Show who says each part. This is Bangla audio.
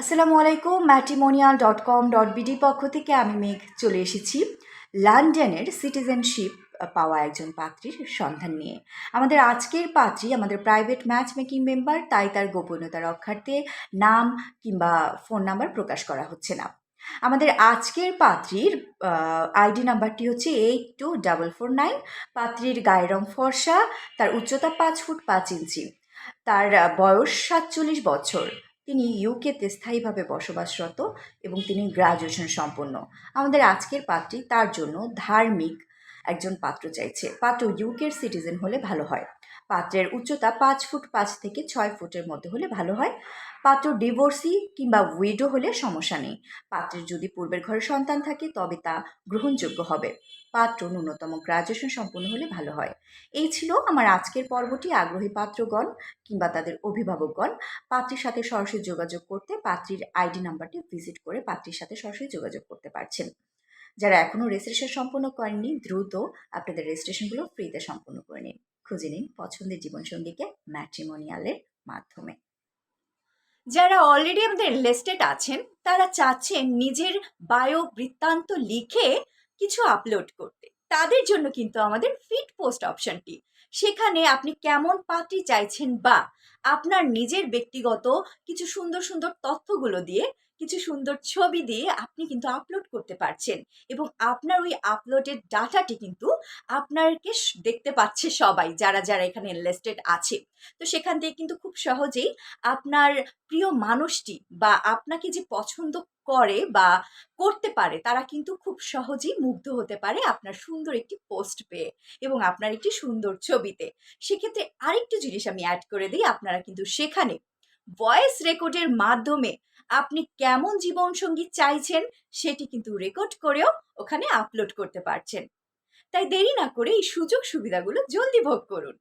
Speaker 1: আসসালামু আলাইকুম matrimonial dot com dot BD পক্ষ থেকে আমি মেঘ চলে এসেছি লন্ডনের সিটিজেনশিপ পাওয়া একজন পাত্রীর সন্ধান নিয়ে। আমাদের আজকের পাত্রী আমাদের প্রাইভেট ম্যাচ মেকিং মেম্বার তাই তার গোপনীয়তা রক্ষার্থে নাম কিংবা ফোন নাম্বার প্রকাশ করা হচ্ছে না। আমাদের আজকের পাত্রীর আইডি নাম্বারটি হচ্ছে eight two double four nine পাত্রীর গায়ের রং ফর্সা, তার উচ্চতা পাঁচ ফুট পাঁচ ইঞ্চি, তার বয়স সাতচল্লিশ বছর। তিনি ইউকেতে স্থায়ীভাবে বসবাসরত এবং তিনি গ্রাজুয়েশন সম্পন্ন। আমাদের আজকের পাত্রী তার জন্য ধার্মিক একজন পাত্র চাইছে। পাত্র ইউকের সিটিজেন হলে ভালো হয়। পাত্রের উচ্চতা পাঁচ ফুট পাঁচ থেকে ছয় ফুটের মধ্যে হলে ভালো হয়। পাত্র ডিভোর্সি কিংবা উইডো হলে সমস্যা নেই। পাত্রের যদি পূর্বের ঘরে সন্তান থাকে, তবে তা গ্রহণযোগ্য হবে। পাত্র ন্যূনতম গ্রাজুয়েশন সম্পন্ন হলে ভালো হয়। এই ছিল আমার আজকের পর্বটি। আগ্রহী পাত্রগণ কিংবা তাদের অভিভাবকগণ, পাত্রীর সাথে সরাসরি যোগাযোগ করতে পাত্রীর আইডি নাম্বারটি ভিজিট করে পাত্রীর সাথে সরাসরি যোগাযোগ করতে পারছেন। যারা এখনও রেজিস্ট্রেশন সম্পন্ন করেননি, দ্রুত আপনাদের রেজিস্ট্রেশনগুলো ফ্রিতে সম্পন্ন করে নিন। খুঁজে নিন পছন্দের জীবনসঙ্গীকে ম্যাট্রিমোনিয়ালের মাধ্যমে। যারা অলরেডি আমাদের লিস্টেড আছেন, তারা চাচ্ছেন নিজের বায়ো বৃত্তান্ত লিখে কিছু আপলোড করতে। তাদের জন্য কিন্তু আমাদের ফিট পোস্ট অপশনটি সেখানে আপনি কেমন পাত্রী চাইছেন বা আপনার নিজের ব্যক্তিগত কিছু সুন্দর সুন্দর তথ্যগুলো দিয়ে, কিছু সুন্দর ছবি দিয়ে আপনি কিন্তু আপলোড করতে পারছেন এবং আপনার ওই আপলোডের ডাটাটি কিন্তু আপনাকে স- দেখতে পাচ্ছে সবাই, যারা যারা এখানে লিস্টেড আছে। তো সেখান থেকে কিন্তু খুব সহজেই আপনার প্রিয় মানুষটি বা আপনাকে যে পছন্দ করে বা করতে পারে, তারা কিন্তু খুব সহজেই মুগ্ধ হতে পারে আপনার সুন্দর একটি পোস্ট পেয়ে এবং আপনার একটি সুন্দর ছবিতে। সেক্ষেত্রে আরেকটু জিনিস আমি অ্যাড করে দিই আপনারা কিন্তু সেখানে ভয়েস রেকর্ডের মাধ্যমে আপনি কেমন জীবনসঙ্গী চাইছেন সেটি কিন্তু রেকর্ড করেও ওখানে আপলোড করতে পারছেন। তাই দেরি না করে এই সুযোগ সুবিধাগুলো জলদি ভোগ করুন।